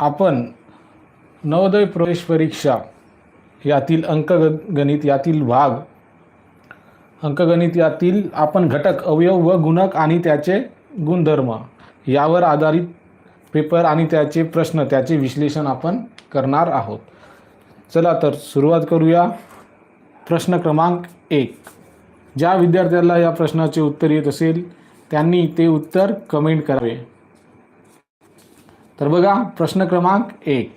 आपण नवोदय प्रवेश परीक्षा यातील अंकगणित यातील भाग अंकगणित यातील आपण घटक अवयव व गुणक आणि त्याचे गुणधर्म यावर आधारित पेपर आणि त्याचे प्रश्न त्याचे विश्लेषण आपण करणार आहोत. चला तर सुरुवात करूया. प्रश्न क्रमांक एक. ज्या विद्यार्थ्याला या प्रश्नाचे उत्तर येत असेल त्यांनी ते उत्तर कमेंट करावे. तर बघा प्रश्न क्रमांक एक.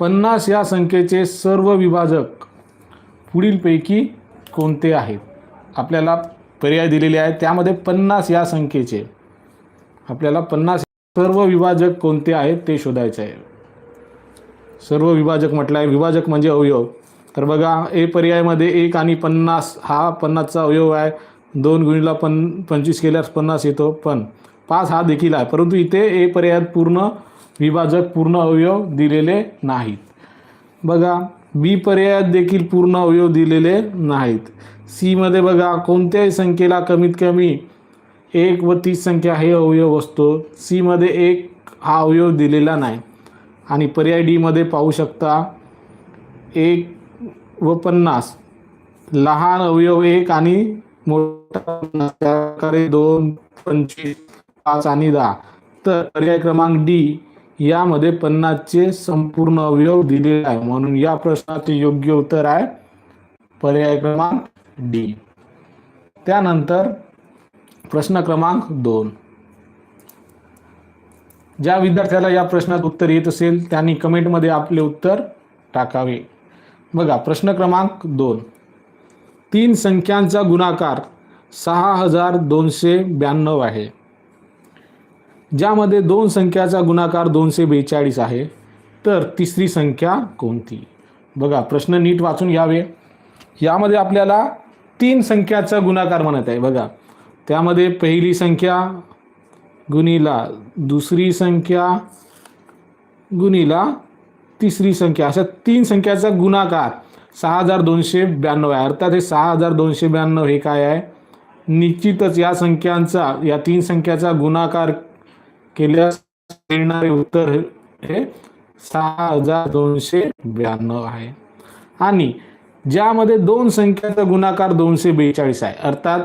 पन्नास या संख्येचे सर्व विभाजक पुढीलपैकी कोणते आहेत? आपल्याला पर्याय दिलेले आहेत. त्यामध्ये पन्नास या संख्येचे. आपल्याला पन्नास सर्व विभाजक कोणते आहेत ते शोधायचे आहे. सर्व विभाजक म्हटलं आहे विभाजक म्हणजे अवयव. तर बघा ए पर्यायामध्ये एक आणि पन्नास हा पन्नासचा अवयव आहे. दोन गुणीला पन पंचवीस केल्यास पन्नास येतो. पण पाच हा देखील आहे. परंतु इथे ए पर्यायात पूर्ण विभाजक पूर्ण अवयव दिलेले नाहीत. बघा बी पर्यायात देखील पूर्ण अवयव दिलेले नाहीत. सीमध्ये बघा कोणत्याही संख्येला कमीत कमी एक व तीस संख्या हे अवयव असतो. सीमध्ये एक हा अवयव दिलेला नाही. आणि पर्याय डीमध्ये पाहू शकता एक व पन्नास लहान अवयव एक आणि मोठा दोन पंचवीस पाच आणि दहा. तर पर्याय क्रमांक डी यामध्ये पन्नासचे संपूर्ण अवयव दिलेले आहे म्हणून या प्रश्नाचे योग्य उत्तर आहे पर्याय क्रमांक डी. त्यानंतर प्रश्न क्रमांक दोन. ज्या विद्यार्थ्याला या प्रश्नात उत्तर येत असेल त्यांनी कमेंटमध्ये आपले उत्तर टाकावे. बघा प्रश्न क्रमांक दोन. तीन संख्यांचा गुणाकार सहा हजार दोनशे ब्याण्णव आहे. ज्यामध्ये दोन संख्याचा गुणाकार दोनशे बेचाळीस आहे तर तिसरी संख्या कोणती? बघा प्रश्न नीट वाचून घ्यावे. यामध्ये आपल्याला तीन संख्याचा गुणाकार म्हणत आहे बघा. त्यामध्ये पहिली संख्या गुणीला दुसरी संख्या गुणीला तिसरी संख्या. अशा तीन संख्याचा गुणाकार सहा हजार दोनशे ब्याण्णव आहे. अर्थात हे सहा हजार दोनशे ब्याण्णव हे काय आहे? निश्चितच या संख्यांचा या तीन संख्याचा गुणाकार केल्यास येणारे उत्तर हे सहा हजार दोनशे ब्याण्णव आहे. आणि ज्यामध्ये दोन संख्याचा गुणाकार दोनशे बेचाळीस आहे. अर्थात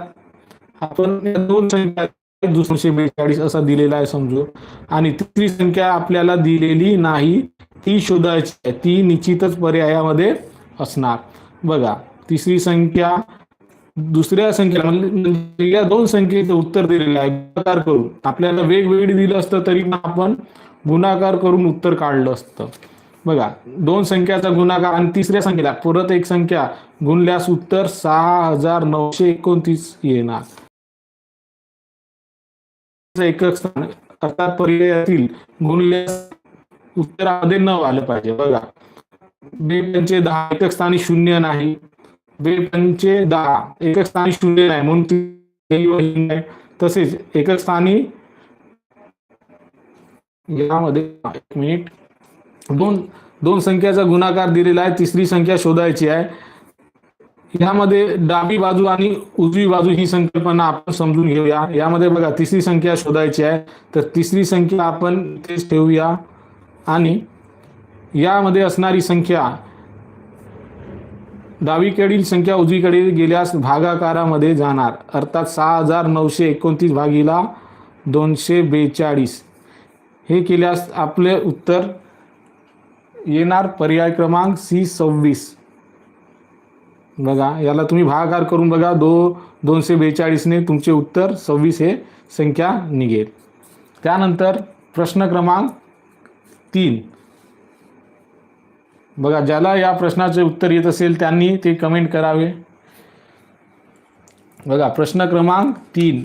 आपण दोन संख्या दोनशे बेचाळीस असा दिलेला आहे समजू आणि तिसरी संख्या आपल्याला दिलेली नाही. ती शोधायची आहे. ती निश्चितच पर्यायामध्ये असणार. बघा तिसरी संख्या दुसऱ्या संख्येला म्हणजे-, म्हणजे या दोन संख्येचं उत्तर दिलेलं आहे. गुणाकार करून. आपल्याला वेगवेगळी दिलं असतं तरी आपण गुणाकार करून उत्तर काढलं असतं. बघा दोन संख्याचा गुणाकार आणि तिसऱ्या संख्येला. परत एक संख्या. गुणल्यास उत्तर सहा हजार नऊशे एकोणतीस येणार. एकक स्थान. अर्थात पर्यायातील गुणल्यास उत्तरामध्ये न आलं पाहिजे. बघा. बेपंचे दहा एकक स्थानी शून्य नाही. बेपंचे दहा एकक स्थानी शून्य नाही म्हणून तसेच एकक स्थानी यामध्ये एक मिनिट. दोन दोन संख्याचा गुणाकार दिलेला आहे. तिसरी संख्या शोधायची आहे. यामध्ये डावी बाजू आणि उजवी बाजू ही संकल्पना आपण समजून घेऊया. यामध्ये बघा तिसरी संख्या शोधायची आहे. तर तिसरी संख्या आपण तेच ठेवूया. आणि यामध्ये असणारी संख्या डावीकडील संख्या उजवीकडे गेल्यास भागाकारामध्ये जाणार. अर्थात सहा हजार नऊशे एकोणतीस भागीला दोनशे बेचाळीस. हे केल्यास आपले उत्तर येणार पर्याय क्रमांक सी सव्वीस. बघा याला तुम्ही भागाकार करून बघा. दो दोनशे बेचाळीसने तुमचे उत्तर सव्वीस हे संख्या निघेल. त्यानंतर प्रश्न क्रमांक तीन. बघा ज्याला या प्रश्नाचे उत्तर येत असेल त्यांनी ते कमेंट करावे. बघा प्रश्न क्रमांक तीन.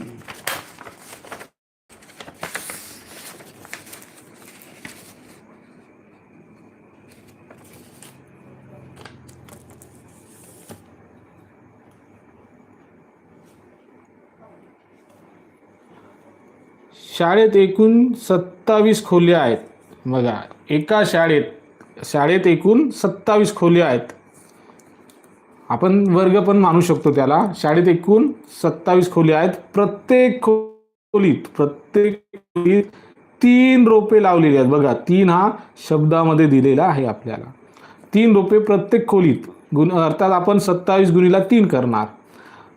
शाळेत एकूण सत्तावीस खोल्या आहेत. बघा एका शाळेत शाळेत एकूण सत्तावीस खोल्या आहेत. आपण वर्ग पण मानू शकतो त्याला. शाळेत एकूण सत्तावीस खोल्या आहेत. प्रत्येक खोलीत प्रत्येक खोलीत तीन रोपे लावलेली आहेत. बघा तीन हा शब्दामध्ये दिलेला आहे आपल्याला. तीन रोपे प्रत्येक खोलीत. गुण अर्थात आपण सत्तावीस गुणीला तीन करणार.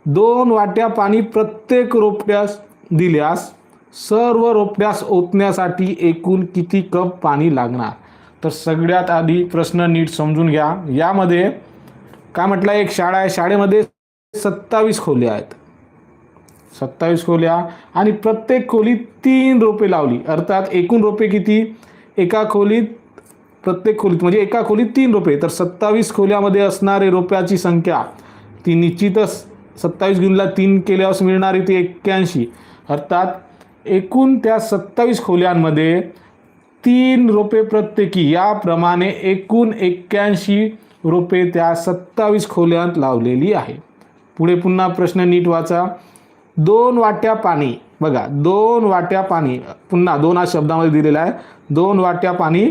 दोन वाट्या पाणी प्रत्येक रोपट्यास दिल्यास सर्व रोपट्यास ओतण्यासाठी एकूण किती कप पाणी लागणार? तर सगळ्यात आधी प्रश्न नीट समजून घ्या. यामध्ये काय म्हटलं? एक शाळा आहे. शाळेमध्ये सत्तावीस खोल्या आहेत. सत्तावीस खोल्या आणि प्रत्येक खोलीत तीन रोपे लावली. अर्थात एकूण रोपे किती? एका खोलीत प्रत्येक खोलीत म्हणजे एका खोलीत तीन रोपे. तर सत्तावीस खोल्यामध्ये असणारे रोप्याची संख्या ती निश्चितच सत्तावीस गुणला तीन केल्यावर मिळणारी ती एक्क्याऐंशी. अर्थात एकूण त्या सत्तावीस खोल्यांमध्ये तीन रोपे प्रत्येकी याप्रमाणे एकूण एक्क्याऐंशी रोपे त्या सत्तावीस खोल्यांत लावलेली आहे. पुढे पुन्हा प्रश्न नीट वाचा. दोन वाट्या पाणी बघा दोन वाट्या पाणी पुन्हा दोन हा शब्दामध्ये दिलेला आहे. दोन वाट्या पाणी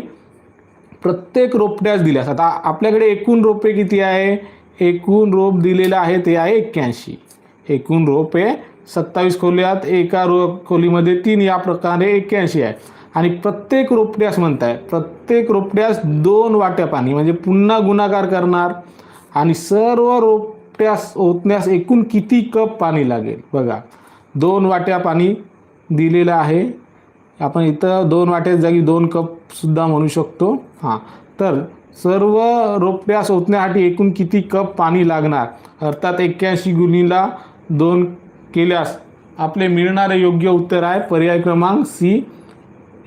प्रत्येक रोपट्यास दिल्यास आता आपल्याकडे एकूण रोपे किती आहे? एकूण रोप दिलेलं आहे ते आहे एक्क्याऐंशी. एकूण रोपे सत्तावीस खोल्यात एका रो खोलीमध्ये तीन या प्रकारे एक्क्याऐंशी आहे. आणि प्रत्येक रोपट्यास म्हणताय प्रत्येक रोपट्यास दोन वाट्या पाणी म्हणजे पुन्हा गुणाकार करणार आणि सर्व रोपट्यास ओतण्यास एकूण किती कप पाणी लागेल? बघा दोन वाट्या पाणी दिलेलं आहे. आपण इथं दोन वाट्या जागी दोन कपसुद्धा म्हणू शकतो. हां तर सर्व रोपट्यास ओतण्यासाठी एकूण किती कप पाणी लागणार? अर्थात एक्क्याऐंशी गुणीला दोन केल्यास आपले मिळणारे योग्य उत्तर आहे. पर्याय क्रमांक सी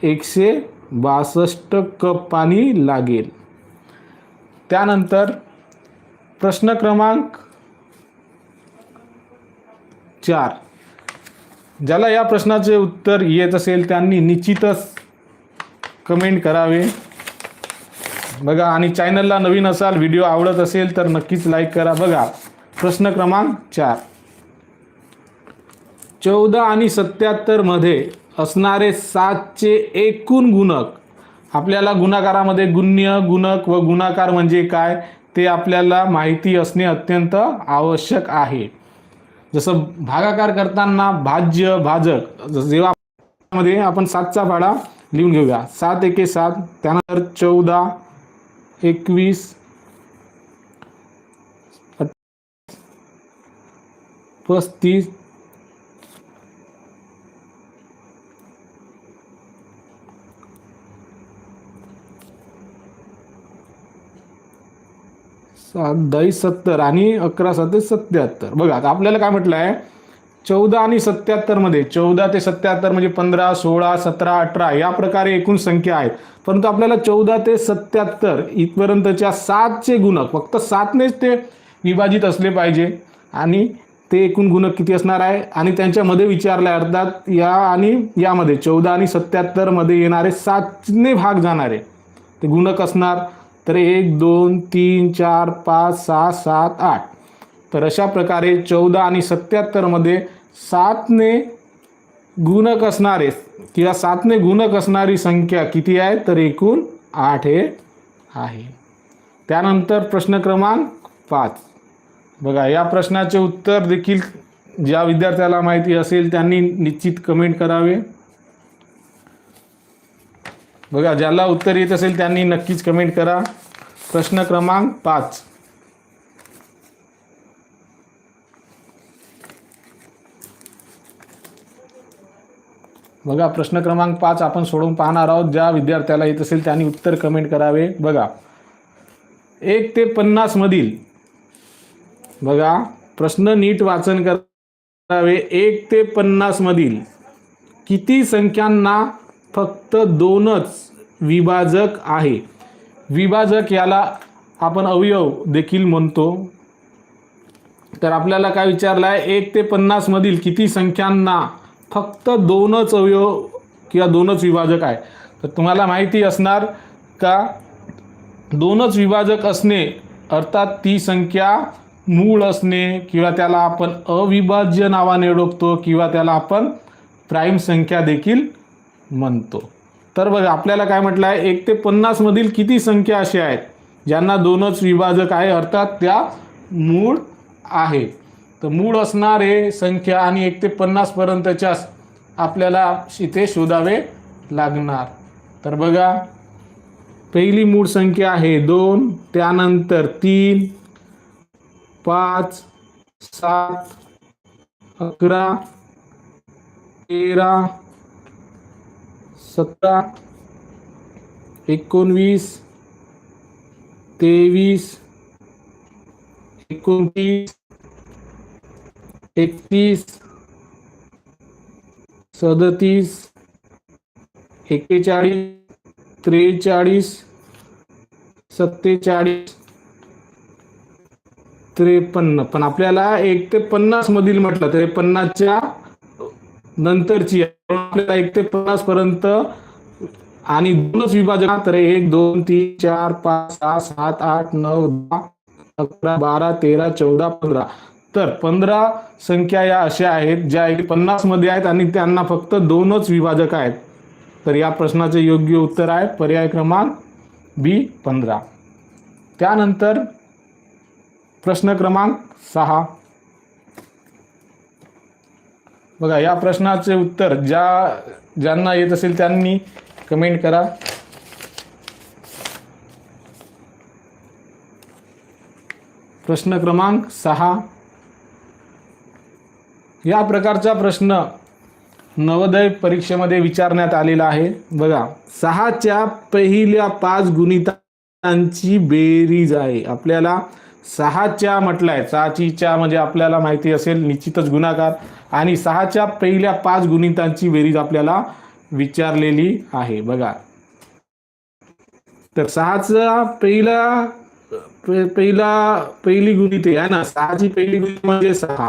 एकशे बासष्ट कप पाणी लागेल. त्यानंतर प्रश्न क्रमांक चार. ज्याला या प्रश्नाचे उत्तर येत असेल त्यांनी निश्चितच कमेंट करावे. बघा आणि चॅनलला नवीन असाल व्हिडिओ आवडत असेल तर नक्कीच लाईक करा. बघा प्रश्न क्रमांक चार. चौदा आणि सत्याहत्तरमध्ये असणारे सातचे एकूण गुणक आपल्याला गुणाकारामध्ये गुण्य गुणक व गुणाकार म्हणजे काय ते आपल्याला माहिती असणे अत्यंत आवश्यक आहे. जसं भागाकार करताना भाज्य भाजक जेव्हा मध्ये आपण सातचा भाडा लिहून घेऊया. सात एके सात त्यानंतर चौदा एकवीस पस्तीस सात दही सत्तर आणि अकरा सात सत्याहत्तर. बघा आता आपल्याला काय म्हटलं आहे चौदा आणि सत्याहत्तरमध्ये चौदा ते सत्याहत्तर म्हणजे पंधरा सोळा सतरा अठरा या प्रकारे एकूण संख्या आहेत. परंतु आपल्याला चौदा ते सत्याहत्तर इथपर्यंतच्या सातचे गुणक फक्त सातनेच ते विभाजित असले पाहिजे. आणि ते एकूण गुणक किती असणार आहे? आणि त्यांच्यामध्ये विचारलं आहे अर्थात या आणि यामध्ये चौदा आणि सत्याहत्तरमध्ये येणारे सातने भाग जाणारे. ते गुणक असणार. तर एक दोन तीन चार पाच सहा सात आठ. तर अशा प्रकारे चौदा आणि सत्याहत्तरमध्ये सातने गुणक असणारे किंवा सातने गुणक असणारी संख्या किती आहे? तर एकूण आठ हे आहे. त्यानंतर प्रश्न क्रमांक पाच. बघा या प्रश्नाचे उत्तर देखील ज्या विद्यार्थ्याला माहिती असेल त्यांनी निश्चित कमेंट करावे. बघा ज्याला उत्तर येत असेल त्यांनी नक्कीच कमेंट करा. प्रश्न क्रमांक पाच. बघा प्रश्न क्रमांक पाच आपण सोडून पाहणार आहोत. ज्या विद्यार्थ्याला येत असेल त्यांनी उत्तर कमेंट करावे. बघा एक ते पन्नास मधील बघा प्रश्न नीट वाचन करावे. एक ते पन्नास मधील किती संख्यांना फक्त दोनच विभाजक आहे. विभाजक याला आपण अवयव देखील म्हणतो. तर आपल्याला काय विचारलं आहे एक ते पन्नासमधील किती संख्यांना फक्त दोनच अवयव किंवा दोनच विभाजक आहे? तर तुम्हाला माहिती असणार का? दोनच विभाजक असणे अर्थात ती संख्या मूळ असणे किंवा त्याला आपण अविभाज्य नावाने ओळखतो किंवा त्याला आपण प्राईम संख्या देखील म्हणतो. तर बघा आपल्याला काय म्हटलं आहे? एक ते पन्नास मधील किती संख्या अशा आहेत? ज्यांना दोनच विभाजक आहे अर्थात त्या मूळ आहे तर मूळ असणारे संख्या आणि एक ते पन्नास पर्यंतच्या आपल्याला इथे शोधावे लागणार. तर बघा पहिली मूळ संख्या आहे दोन त्यानंतर तीन पाच सात अकरा तेरा सतरा एकोणवीस तेवीस एकोणतीस एकतीस सदतीस एक्केचाळीस त्रेचाळीस सत्तेचाळीस त्रेपन्न. पण आपल्याला एक ते पन्नास मधील म्हटलं तरी पन्नासच्या नंतरची आपल्याला एक ते पन्नास पर्यंत आणि दोनच विभाजक तर एक दोन तीन चार पाच सहा सात आठ नऊ दहा अकरा बारा तेरा चौदा पंधरा. तर पंधरा संख्या या अशा आहेत ज्या एक पन्नासमध्ये आहेत आणि त्यांना फक्त दोनच विभाजक आहेत. तर या प्रश्नाचे योग्य उत्तर आहे पर्याय क्रमांक बी पंधरा. त्यानंतर प्रश्न क्रमांक सहा. बघा या प्रश्नाचे उत्तर ज्या ज्यांना येत असेल त्यांनी कमेंट करा. प्रश्न क्रमांक सहा. या प्रकारचा प्रश्न नवोदय परीक्षेमध्ये विचारण्यात आलेला आहे. बघा सहाच्या पहिल्या पाच गुणितांची बेरीज आहे. आपल्याला सहाच्या म्हटलंय सहाची च्या म्हणजे आपल्याला माहिती असेल निश्चितच गुणाकार. आणि सहाच्या पहिल्या पाच गुणितांची बेरीज आपल्याला विचारलेली आहे. बघा. तर सहाचा पहिला पहिला पहिली गुणिते आहे ना सहाची पहिली गुणिते म्हणजे सहा.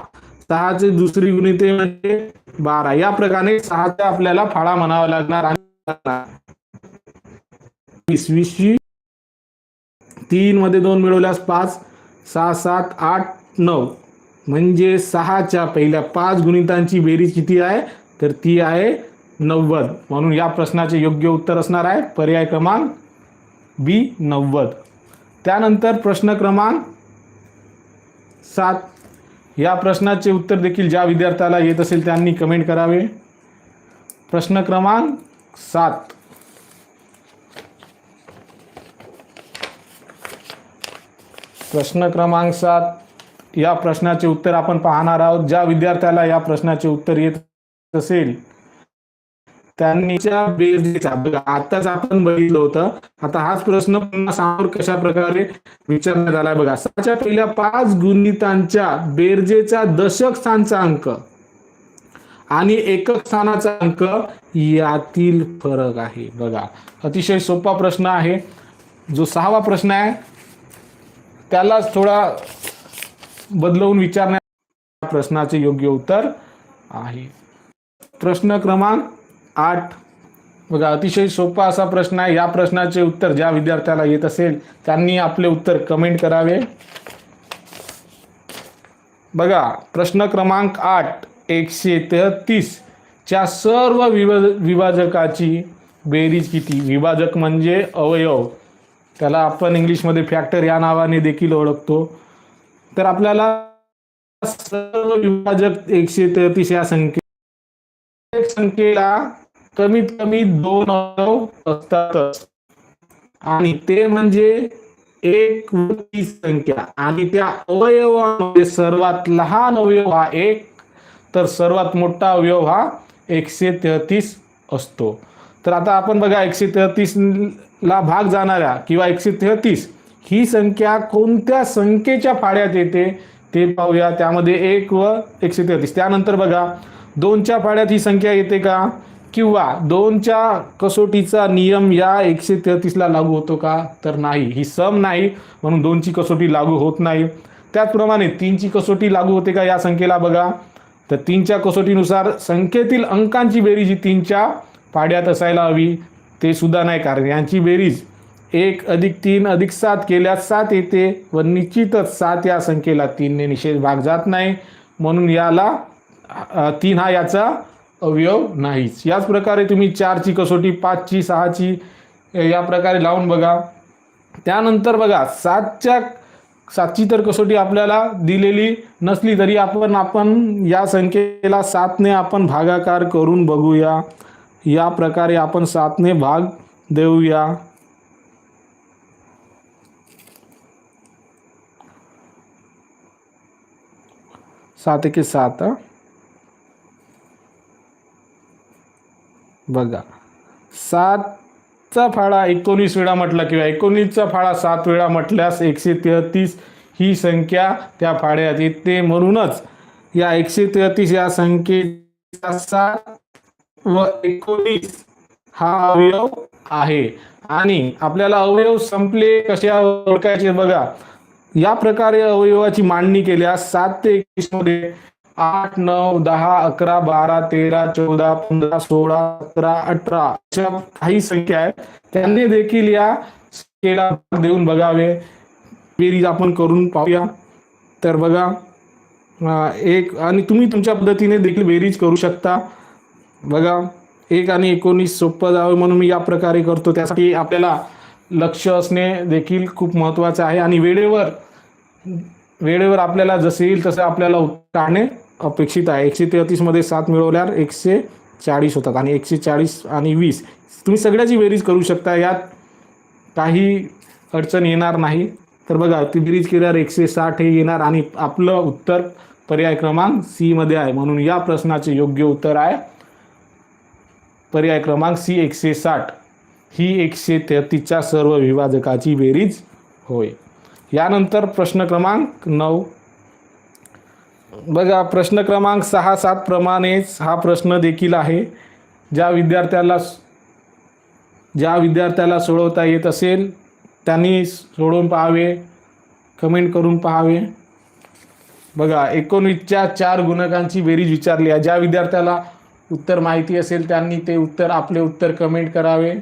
सहाची दुसरी गुणिते म्हणजे बारा. या प्रकारे सहाचा आपल्याला फाळा म्हणावा लागणार आणि वीस वीसची तीन मध्ये दोन मिळवल्यास पाच. सहा सात आठ नऊ. म्हणजे सहाच्या पहिल्या पाच गुणितांची बेरीज किती आहे? तर ती आहे नव्वद. म्हणून या प्रश्नाचे योग्य उत्तर असणार आहे पर्याय क्रमांक बी नव्वद. त्यानंतर प्रश्न क्रमांक सात. या प्रश्नाचे उत्तर देखील ज्या विद्यार्थ्याला येत असेल त्यांनी कमेंट करावे. प्रश्न क्रमांक सात. प्रश्न क्रमांक सात. या प्रश्नाचे उत्तर आपण पाहणार आहोत. ज्या विद्यार्थ्याला या प्रश्नाचे उत्तर येत असेल त्यांनीच्या बेरजेचा आताच आपण बघितलं होतं. आता हाच प्रश्न पुन्हा समोर कशा प्रकारे विचारण्यात आलाय बघा. सहाच्या पहिल्या पाच गुणितांच्या बेरजेचा दशक स्थानचा अंक आणि एकक स्थानाचा अंक यातील फरक आहे बघा. अतिशय सोपा प्रश्न आहे. जो सहावा प्रश्न आहे त्यालाच थोडा बदलवून विचारण्या प्रश्नाचे योग्य उत्तर आहे. प्रश्न क्रमांक आठ. बघा अतिशय सोपा असा प्रश्न आहे. या प्रश्नाचे उत्तर ज्या विद्यार्थ्याला येत असेल त्यांनी आपले उत्तर कमेंट करावे. बघा प्रश्न क्रमांक आठ एकशे तेहतीस. च्या सर्व विभा विभाजकाची बेरीज किती? विभाजक म्हणजे अवयव. त्याला आपण इंग्लिशमध्ये फॅक्टर या नावाने देखील ओळखतो. तर आपल्याला सर्व विभाजक एकशे तेहतीस या संख्ये संख्येला कमीत कमी दोन अवयव असतातच. आणि ते म्हणजे एक संख्या. आणि त्या अवयवामध्ये सर्वात लहान अवयव हा एक तर सर्वात मोठा अवयव हा एकशे तेहतीस असतो. तर आता आपण बघा एकशे तेहतीस ला भाग जाणाऱ्या किंवा एकशे तेहतीस ही संख्या कोणत्या संख्येच्या फाड्यात येते ते पाहूया. त्यामध्ये एक व एकशे तेहतीस. त्यानंतर बघा दोनच्या फाड्यात ही संख्या येते का? किंवा दोनच्या कसोटीचा नियम या एकशे तेहतीसला लागू होतो का? तर नाही. ही सम नाही म्हणून दोनची कसोटी लागू होत नाही. त्याचप्रमाणे तीनची कसोटी लागू होते का या संख्येला बघा. तर तीनच्या कसोटीनुसार संख्येतील अंकांची बेरीज ही तीनच्या पाड्यात असायला हवी. ते सुद्धा नाही कारण यांची बेरीज एक अधिक तीन अधिक सात केल्यास सात येते व निश्चितच सात या संख्येला तीनने निषेध भाग जात नाही. म्हणून याला तीन हा याचा अवयव नाहीच. याच प्रकारे तुम्ही चारची कसोटी पाचची सहाची या प्रकारे लावून बघा. त्यानंतर बघा सातच्या सातची तर कसोटी आपल्याला दिलेली नसली तरी आपण आपण या संख्येला सातने आपण भागाकार करून बघूया. या प्रकारे आपण सातने भाग देऊया. सात एके सात बघा. सातचा फाळा एकोणीस वेळा म्हटला किंवा एकोणीसचा फाळा सात वेळा म्हटल्यास एकशे तेहतीस ही संख्या त्या फाळ्यात येते. म्हणूनच या एकशे तेहतीस या संख्येचा सात व एकोणीस हा अवयव आहे. आणि आपल्याला अवयव संपले कसे ओळखायचे बघा. या प्रकारे अवयवाची मांडणी केल्यास सात ते एकवीसमध्ये आठ नऊ दहा अकरा बारा तेरा चौदा पंधरा सोळा सतरा अठरा अशा काही संख्या आहेत. त्यांनी देखील या संख्येला भाग देऊन बघावे. बेरीज आपण करून पाहूया. तर बघा एक आणि तुम्ही तुमच्या पद्धतीने देखील बेरीज करू शकता. बघा एक आणि एकोणीस सोपं जावं म्हणून मी या प्रकारे करतो. त्यासाठी आपल्याला लक्ष असणे देखील खूप महत्त्वाचं आहे. आणि वेळेवर वेळेवर आपल्याला जसे येईल तसं आपल्याला उत्तर काढणे अपेक्षित आहे. एकशे तेहतीसमध्ये सात मिळवल्यावर एकशे चाळीस होतात आणि एकशे चाळीस आणि वीस. तुम्ही सगळ्याची बेरीज करू शकता. यात काही अडचण येणार नाही. तर बघा ती बेरीज केल्यावर एकशे साठ हे येणार आणि आपलं उत्तर पर्याय क्रमांक सीमध्ये आहे. म्हणून या प्रश्नाचे योग्य उत्तर आहे. पर्याय क्रमांक सी एकशे साठ. ही एकशे तेहतीसच्या सर्व विभाजकाची बेरीज होय. यानंतर प्रश्न क्रमांक नऊ. बघा प्रश्न क्रमांक सहा सात प्रमाणेच हा प्रश्न देखील आहे. ज्या विद्यार्थ्याला ज्या विद्यार्थ्याला सोडवता येत असेल त्यांनी सोडवून पाहावे कमेंट करून पाहावे. बघा एकोणवीसच्या चार गुणकांची बेरीज विचारली आहे. ज्या विद्यार्थ्याला उत्तर माहिती असेल त्यांनी ते उत्तर आपले उत्तर कमेंट करावे.